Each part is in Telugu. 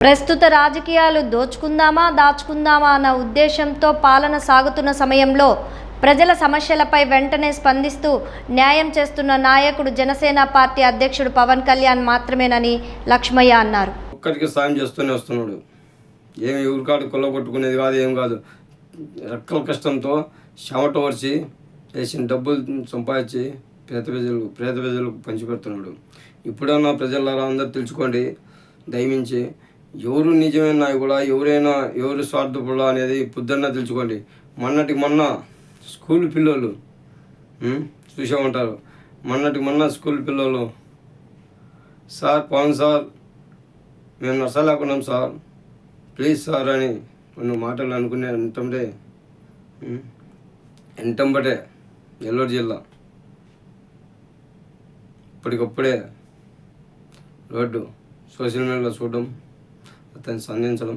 ప్రస్తుత రాజకీయాలు దోచుకుందామా దాచుకుందామా అన్న ఉద్దేశంతో పాలన సాగుతున్న సమయంలో ప్రజల సమస్యలపై వెంటనే స్పందిస్తూ న్యాయం చేస్తున్న నాయకుడు జనసేన పార్టీ అధ్యక్షుడు పవన్ కళ్యాణ్ మాత్రమేనని లక్ష్మయ్య అన్నారు. ఒక్కరికి సాయం చేస్తూనే వస్తున్నాడు. ఏమి ఊరికాడు కుల్ల కొట్టుకునేది కాదు ఏం కాదు. రెక్కల కష్టంతో చెమట వరిచి చేసిన డబ్బులు సంపాదించి పేద ప్రజలు పేద ప్రజలకు పంచిపెడుతున్నాడు. ఇప్పుడన్నా ప్రజలారా అందరూ తెలుసుకోండి దయమించి ఎవరు నిజమైన నాయకుడా ఎవరైనా ఎవరు స్వార్థపడా అనేది పొద్దున్న తెలుసుకోండి. మొన్నటి మొన్న స్కూల్ పిల్లలు చూసే ఉంటారు మొన్నటి మొన్న స్కూల్ పిల్లలు. సార్ పవన్ సార్ మేము నచ్చలేకున్నాం సార్. ప్లీజ్ సార్ అని కొన్ని మాటలు అనుకునే ఎంతంటే ఎంటంబటే నెల్లూరు జిల్లా. ఇప్పటికప్పుడే రోడ్డు సోషల్ మీడియాలో చూడడం. అతన్ని సంధించడం.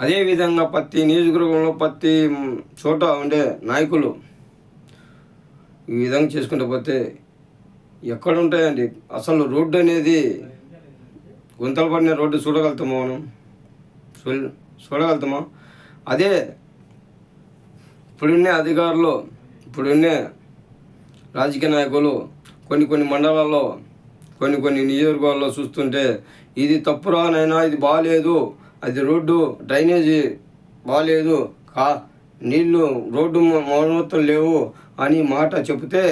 అదేవిధంగా ప్రతి నియోజకవర్గంలో ప్రతి చోట ఉండే నాయకులు ఈ విధంగా చేసుకుంటూ పోతే ఎక్కడ ఉంటాయండి? అసలు రోడ్డు అనేది గుంతలు పడిన రోడ్డు చూడగలుగుతామా మనం? చూ చూడగలుగుతామా? అదే ఇప్పుడున్నే అధికారులు ఇప్పుడున్నే రాజకీయ నాయకులు కొన్ని కొన్ని మండలాల్లో కొన్ని కొన్ని నియోజకవర్గాల్లో చూస్తుంటే ఇది తప్పురా నైనా ఇది బాగాలేదు అది రోడ్డు డ్రైనేజీ బాగాలేదు కా నీళ్ళు రోడ్డు మ- మరమ్మతులు లేవు అని మాట చెబితే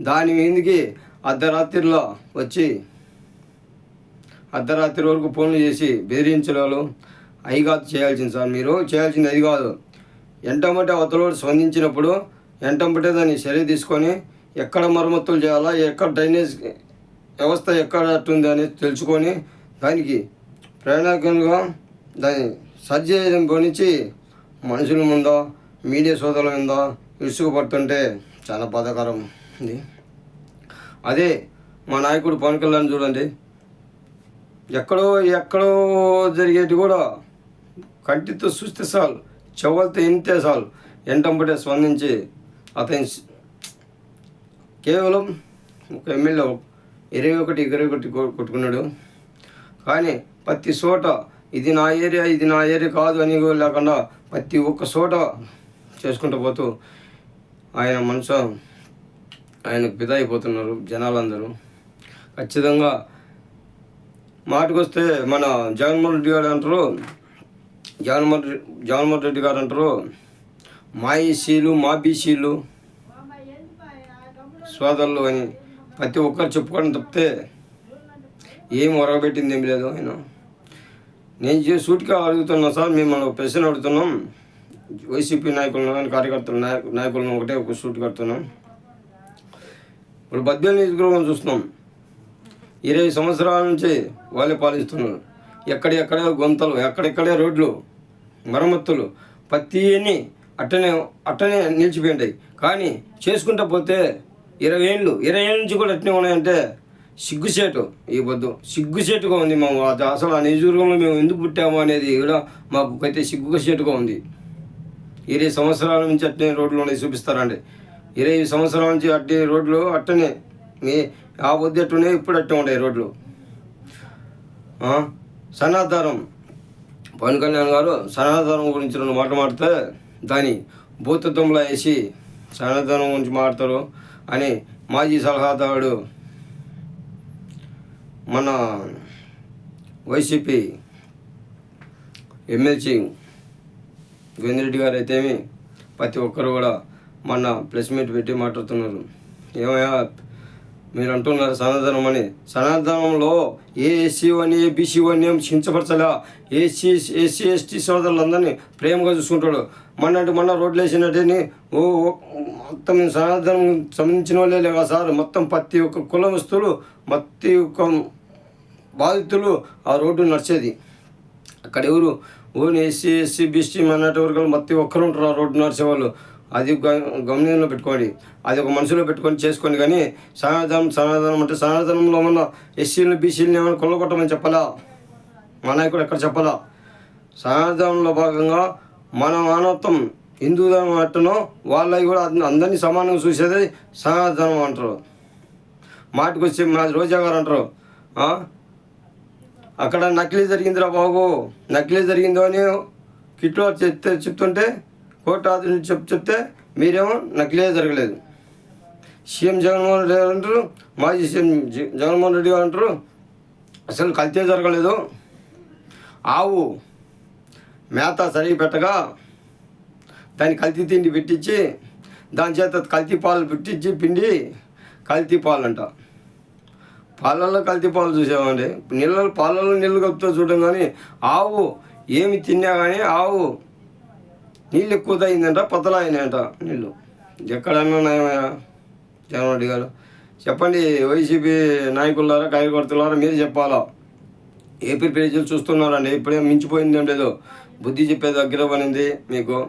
దాని మీదకి అర్ధరాత్రిలో వచ్చి అర్ధరాత్రి వరకు ఫోన్లు చేసి బెదిరించడాలు అవి కాదు చేయాల్సింది సార్. మీరు చేయాల్సింది అది కాదు. ఎంటంబటే అవతలోడు స్పందించినప్పుడు ఎంటంబటే దాన్ని చర్య తీసుకొని ఎక్కడ మరమ్మతులు చేయాలా ఎక్కడ డ్రైనేజ్ వ్యవస్థ ఎక్కడ అట్టుంది తెలుసుకొని దానికి ప్రేరణకంగా దాన్ని సరి చేయడం గురించి మనుషుల ముందో మీడియా సోదరుల ముందో ఇసుకుపడుతుంటే చాలా బాధాకరం ఉంది. అదే మా నాయకుడు పవన్ కళ్యాణ్ చూడండి. ఎక్కడో ఎక్కడో జరిగేది కూడా కంటితో చూస్తే చాలు చెవులతో వింటే చాలు ఎంటంపటే స్పందించి అతని కేవలం ఒక ఎమ్మెల్యే ఇరవై ఒకటి ఇరవై ఒకటి కొట్టుకున్నాడు. కానీ ప్రతి చోట ఇది నా ఏరియా ఇది నా ఏరియా కాదు అని కూడా లేకుండా ప్రతి ఒక్క చోట చేసుకుంటూ పోతూ ఆయన మనసు ఆయనకు పిద అయిపోతున్నారు జనాలందరూ. ఖచ్చితంగా మాటకొస్తే మన జగన్మోహన్ రెడ్డి గారు అంటారు జగన్మోహన్ జగన్మోహన్ రెడ్డి గారు అంటారు మా ఈసీలు మా బీసీలు సోదరులు అని ప్రతి ఒక్కరు చెప్పుకోవడం తప్పితే ఏం ఒరగబెట్టింది ఏం లేదు ఆయన నేను సూటిగా అడుగుతున్నా సార్ మిమ్మల్ని ప్రశ్న అడుగుతున్నాం. వైసీపీ నాయకులను కానీ కార్యకర్తలు నాయకు నాయకులను ఒకటే ఒక సూట్ కడుతున్నాం ఇప్పుడు బద్దెల నియోజకవర్గం చూస్తున్నాం. ఇరవై సంవత్సరాల నుంచి వాళ్ళే పాలిస్తున్నారు. ఎక్కడెక్కడే గుంతలు ఎక్కడెక్కడే రోడ్లు మరమ్మతులు ప్రతి అట్టనే అట్టనే నిలిచిపోయింటాయి. కానీ చేసుకుంటా పోతే ఇరవై ఏళ్ళు ఇరవై ఏళ్ళ నుంచి కూడా ఎట్లా ఉన్నాయంటే సిగ్గుసేటు ఈ పొద్దు. సిగ్గుసేటుగా ఉంది మేము అసలు ఆ నియోజకవర్గంలో మేము ఎందుకు పుట్టాము అనేది కూడా మాకు అయితే సిగ్గుసేటుగా ఉంది. ఇరవై సంవత్సరాల నుంచి అట్నే రోడ్లు ఉన్నాయి చూపిస్తారండి. ఇరవై సంవత్సరాల నుంచి అట్టే రోడ్లు అట్టనే మీ ఆ పొద్దు అట్టునే ఇప్పుడు అట్టే ఉన్నాయి రోడ్లు. ఆ? సనాతనం పవన్ కళ్యాణ్ గారు సనాతనం గురించి రెండు మాట మాడితే దాని భూతత్వంలో వేసి సనాతనం గురించి మాడతారు అని మాజీ సలహాదారుడు మన వైసీపీ ఎమ్మెల్సీ గోవిందరెడ్డి గారు అయితేమి ప్రతి ఒక్కరు కూడా మొన్న ప్రెస్ మీట్ పెట్టి మాట్లాడుతున్నారు. ఏమయ్యా మీరు అంటున్నారు సనాతనం అని. సనాతనంలో ఏ ఎస్సీ అని ఏ బీసీ అని ఏం చించపరచలే ఏసీ ఎస్సీ ఎస్టీ సోదరులందరినీ ప్రేమగా చూసుకుంటాడు. మన్నటి మొన్న రోడ్లు వేసినట్టని ఓ మొత్తం సనాతనం సంబంధించిన వాళ్ళే లేవా సార్? మొత్తం ప్రతి ఒక్క కుల వస్తువులు ప్రతి ఒక్క బాధితులు ఆ రోడ్డు నడిచేది. అక్కడ ఎవరు? Own SC SC BC minority వర్గాలు ప్రతి ఒక్కరు ఉంటారు ఆ రోడ్డు నడిచేవాళ్ళు. అది గ- గమనంలో పెట్టుకోండి. అది ఒక మనసులో పెట్టుకొని చేసుకోండి కానీ సనాతనం సనాతనం అంటే సనాతనంలో ఉన్న ఎస్సీలు బీసీలను ఏమైనా కొల్లగొట్టమని చెప్పాలా? మా నాయకుడు ఎక్కడ చెప్పాలా? సనాతనంలో భాగంగా మన మానవత్వం హిందూ ధర్మం అట్టనో వాళ్ళవి కూడా అందరినీ సమానంగా చూసేది సనాతనం అంటారు. మాటకు వచ్చి మా రోజా గారు అంటారు అక్కడ నకిలీ జరిగిందిరా బాబు నకిలీ జరిగిందో అని కిట్లో చెప్తే చెప్తుంటే కోర్టు ఆదేశం చెప్ చెప్తే మీరేమో నకిలీ జరగలేదు. సీఎం జగన్మోహన్ రెడ్డి గారు అంటారు మాజీ సీఎం జ- జగన్మోహన్ రెడ్డి గారు అంటారు అసలు కల్తీ జరగలేదు. ఆవు మేత సరిగి పెట్టగా దాన్ని కల్తీ తిండి పెట్టించి దాని చేత కల్తీ పాలు పెట్టించి పిండి కల్తీ పాలు అంట పాలల్లో కల్తీ పాలు చూసామండి. నీళ్ళలో పాలల్లో నీళ్ళు కలుపుతూ చూడడం కానీ ఆవు ఏమి తిన్నా కానీ ఆవు నీళ్ళు ఎక్కువ తగ్గిందంట పతలా నీళ్ళు. ఎక్కడన్నా ఉన్నాయా? జగన్ రెడ్డి గారు. చెప్పండి వైసీపీ నాయకులారా కార్యకర్తలారా మీరు చెప్పాలా? ఏపీ ప్రజలు చూస్తున్నారండి ఇప్పుడే మించిపోయింది ఏం లేదు. బుద్ధి చెప్పే దగ్గర పడింది మీకు.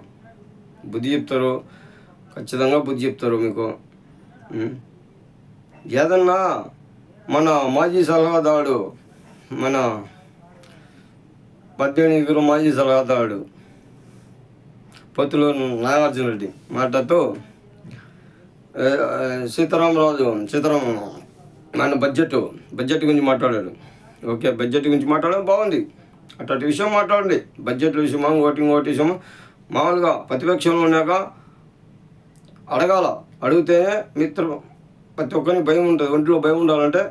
బుద్ధి చెప్తారు ఖచ్చితంగా బుద్ధి చెప్తారు మీకు. ఏదన్నా మన మాజీ సలహాదారుడు మన పద్దెనిమిది మాజీ సలహాదారుడు పొత్తులు నాగార్జున రెడ్డి మాట్లాడుతూ సీతారామరాజు సీతారామ మన బడ్జెట్ బడ్జెట్ గురించి మాట్లాడాడు. ఓకే బడ్జెట్ గురించి మాట్లాడడం బాగుంది. అట్లాంటి విషయం మాట్లాడండి. బడ్జెట్ విషయం ఓటింగ్ ఓటు విషయం మామూలుగా ప్రతిపక్షంలో ఉన్నాక అడగాల. అడిగితేనే మిత్ర ప్రతి ఒక్కరికి భయం ఉంటుంది. ఒంట్లో భయం ఉండాలంటే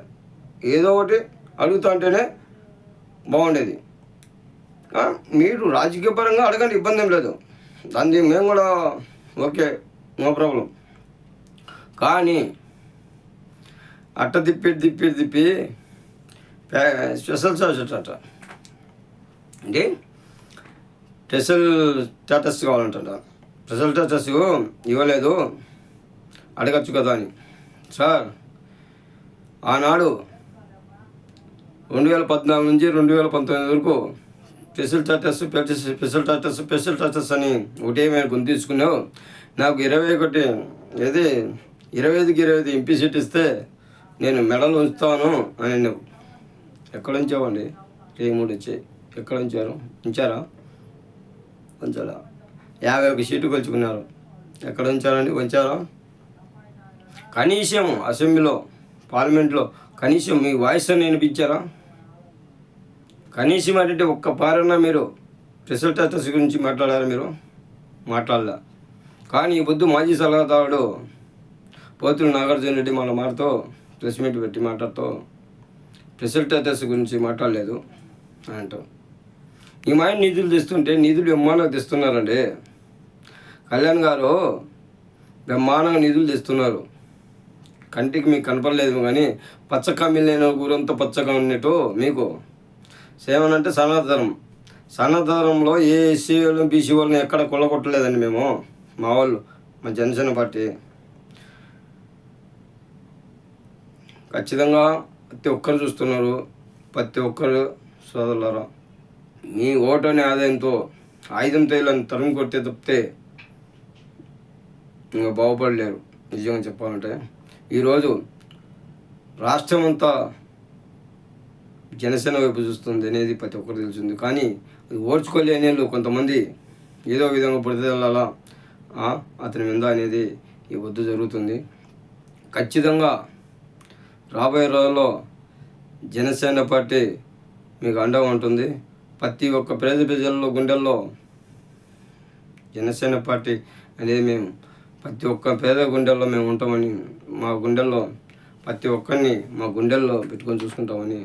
ఏదో ఒకటి అడుగుతా అంటేనే బాగుండేది. మీరు రాజకీయ పరంగా అడగండి ఇబ్బంది ఏం లేదు. దాన్ని మేము కూడా ఓకే నో ప్రాబ్లం. కానీ అట్ట తిప్పి తిప్పి తిప్పి స్పెషల్ చార్జ్ అట అంటే స్పెషల్ స్టేటస్ కావాలంట స్పెషల్ స్టేటస్ ఇవ్వలేదు. అడగచ్చు కదా అని. సార్ ఆనాడు రెండు వేల పద్నాలుగు నుంచి రెండు వేల పంతొమ్మిది వరకు special status special status special status అని ఒకటే మేము గుంతు తీసుకున్నావు. నాకు ఇరవై ఒకటి ఏది? ఇరవై ఐదుకి ఇరవై ఐదు ఎంపీ సీట్ ఇస్తే నేను మెడల్ ఉంచుతాను అని నువ్వు ఎక్కడ ఉంచావండి రే మూడు వచ్చాయి ఎక్కడ ఉంచారు ఉంచారా? ఉంచారా యాభై ఒక సీటు కొలుచుకున్నారు ఎక్కడ ఉంచారండి ఉంచారా? కనీసం అసెంబ్లీలో పార్లమెంట్లో కనీసం మీ వాయిస్ అని వినిపించారా? కనీసం అంటే ఒక్క పారన్నా మీరు స్పెషల్ గురించి మాట్లాడారా మీరు? మాట్లాడలా. కానీ ఈ పొద్దు మాజీ సలహాదారుడు పోతులు నాగార్జున రెడ్డి మన మాటతో ప్రెస్ మీట్ పెట్టి మాట్లాడుతూ స్పెషల్ గురించి మాట్లాడలేదు అని అంటాం. ఈ మాయ నిధులు తెస్తుంటే నిధులు బ్రహ్మాండంగా తెస్తున్నారండి. కళ్యాణ్ గారు బ్రహ్మాండంగా నిధులు తెస్తున్నారు. కంటికి మీకు కనపడలేదు కానీ పచ్చ కమ్మిలేని ఊరంతా పచ్చగా ఉన్నట్టు మీకు సేవన్ అంటే సనాతనం. సనాతనంలో ఏ ఎస్సీ వాళ్ళు బీసీ వాళ్ళని ఎక్కడ కొల్లగొట్టలేదండి మేము మా వాళ్ళు మా జనసేన పార్టీ. ఖచ్చితంగా ప్రతి ఒక్కరు చూస్తున్నారు ప్రతి ఒక్కరు సోదరులారా. మీ ఓటు అనే ఆదాయంతో ఆయుధంతో ఇలా తరుము కొట్టే తప్పితే ఇంకా బాగుపడలేరు. నిజంగా చెప్పాలంటే. ఈరోజు రాష్ట్రం అంతా జనసేన వైపు చూస్తుంది అనేది ప్రతి ఒక్కరు తెలిసింది కానీ అది ఓర్చుకోలేని వాళ్ళు కొంతమంది ఏదో విధంగా బురదల్లాలా అతని మీద అనేది ఈ వద్దు జరుగుతుంది. ఖచ్చితంగా రాబోయే రోజుల్లో జనసేన పార్టీ మీకు అండగా ఉంటుంది. ప్రతి ఒక్క పేద ప్రజల్లో గుండెల్లో జనసేన పార్టీ అనేది మేము ప్రతి ఒక్క పేద గుండెల్లో మేము ఉంటామని మా గుండెల్లో ప్రతి ఒక్కరిని మా గుండెల్లో పెట్టుకొని చూసుకుంటామని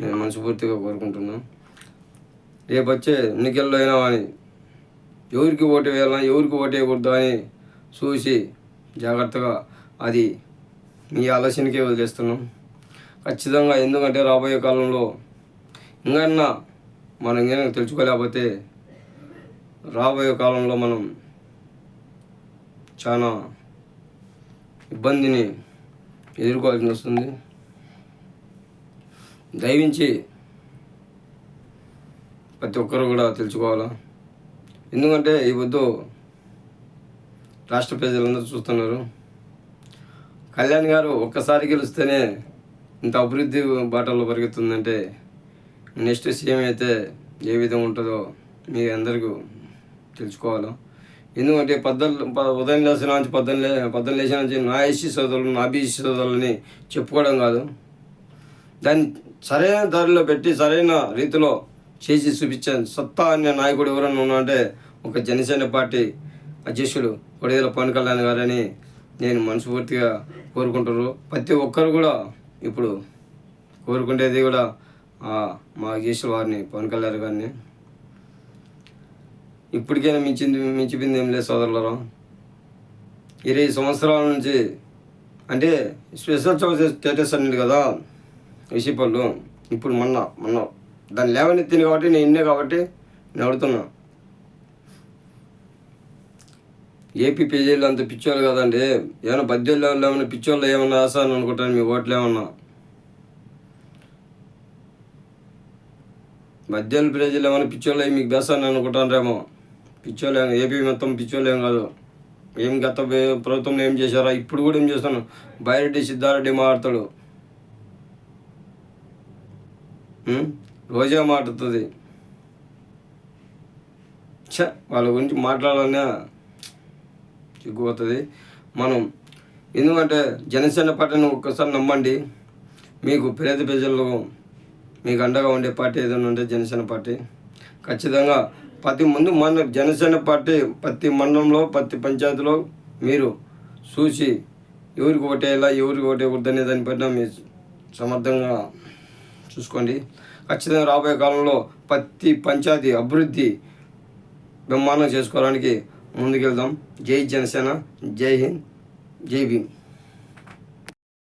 నేను మనస్ఫూర్తిగా కోరుకుంటున్నాను రేపు వచ్చే ఎన్నికల్లో అయినా అని ఎవరికి ఓటు వేయాలన్నా ఎవరికి ఓటు వేయకూడదు అని చూసి జాగ్రత్తగా అది మీ ఆలోచనకే వదిలేస్తున్నాం. ఖచ్చితంగా ఎందుకంటే రాబోయే కాలంలో ఇంకా మనం ఇంకా తెలుసుకోలేకపోతే రాబోయే కాలంలో మనం చాలా ఇబ్బందిని ఎదుర్కోవాల్సి వస్తుంది. దయవించి ప్రతి ఒక్కరు కూడా తెలుసుకోవాలా? ఎందుకంటే ఈ వద్దు రాష్ట్ర ప్రజలందరూ చూస్తున్నారు. కళ్యాణ్ గారు ఒక్కసారి గెలిస్తేనే ఇంత అభివృద్ధి బాటలో పరిగెత్తుందంటే నెక్స్ట్ సీఎం అయితే ఏ విధంగా ఉంటుందో మీ అందరికీ తెలుసుకోవాలా? ఎందుకంటే పద్దలు ప- ఉదయం లేచిన నుంచి పద్దెనిమిది పద్దెనిమిది లేచిన నుంచి నా ఎస్సీ సోదరులు నా బీసీ సోదరులని చెప్పుకోవడం కాదు. దాన్ని సరైన దారిలో పెట్టి సరైన రీతిలో చేసి చూపించే సత్తా అనే నాయకుడు ఎవరైనా ఉన్నాడంటే ఒక జనసేన పార్టీ అధ్యక్షుడు కొడేదల పవన్ కళ్యాణ్ గారని నేను మనస్ఫూర్తిగా కోరుకుంటున్నారు. ప్రతి ఒక్కరు కూడా ఇప్పుడు కోరుకునేది కూడా మా అధ్యక్షుల వారిని పవన్ కళ్యాణ్ గారిని. ఇప్పటికైనా మించింది మించిపోయింది ఏం లేదు సోదరులరా. ఇరవై సంవత్సరాల నుంచి అంటే స్పెషల్ చార్జ్ స్టేటస్ అన్నది కదా. విషయపళ్ళు ఇప్పుడు మొన్న మొన్న దాన్ని లేవనెత్తింది కాబట్టి నేను ఇన్నే కాబట్టి నేను అడుగుతున్నా. ఏపీ పేజీలు అంత పిచ్చోళ్ళు కదండి. ఏమైనా బద్దెళ్ళు ఏమైనా పిచ్చోళ్ళు ఏమైనా రాసాను అనుకుంటాను మీ ఓట్లు ఏమన్నా? మధ్యాహ్న ప్రజలు ఏమైనా పిచ్చోళ్ళు మీకు బేస్తాను అనుకుంటానరేమో. పిచ్చోళ్ళు ఏపీ మొత్తం పిచ్చోళ్ళు ఏం కాదు. ఏం గత ప్రభుత్వంలో ఏం చేశారా ఇప్పుడు కూడా ఏం చేస్తాను? బైరెడ్డి సిద్ధారెడ్డి మాట్లాడతాడు. రోజే మాట్లాడుతుంది. ఛ వాళ్ళ గురించి మాట్లాడాలన్నా సిగ్గుపోతుంది మనం ఎందుకంటే జనసేన పార్టీని ఒక్కసారి నమ్మండి మీకు పేద ప్రజల్లో మీకు అండగా ఉండే పార్టీ ఏదైనా ఉంటే జనసేన పార్టీ. ఖచ్చితంగా ప్రతి ముందు మన జనసేన పార్టీ ప్రతి మండలంలో ప్రతి పంచాయతీలో మీరు చూసి ఎవరికి ఓటేయాలా ఎవరికి ఓటేయకూడదు అనే దానిపైన మీరు సమర్థంగా చూసుకోండి. ఖచ్చితంగా రాబోయే కాలంలో ప్రతి పంచాయతీ అభివృద్ధి బ్రహ్మాండం చేసుకోవడానికి ముందుకెళ్దాం. జై జనసేన జై హింద్ జై భీమ్.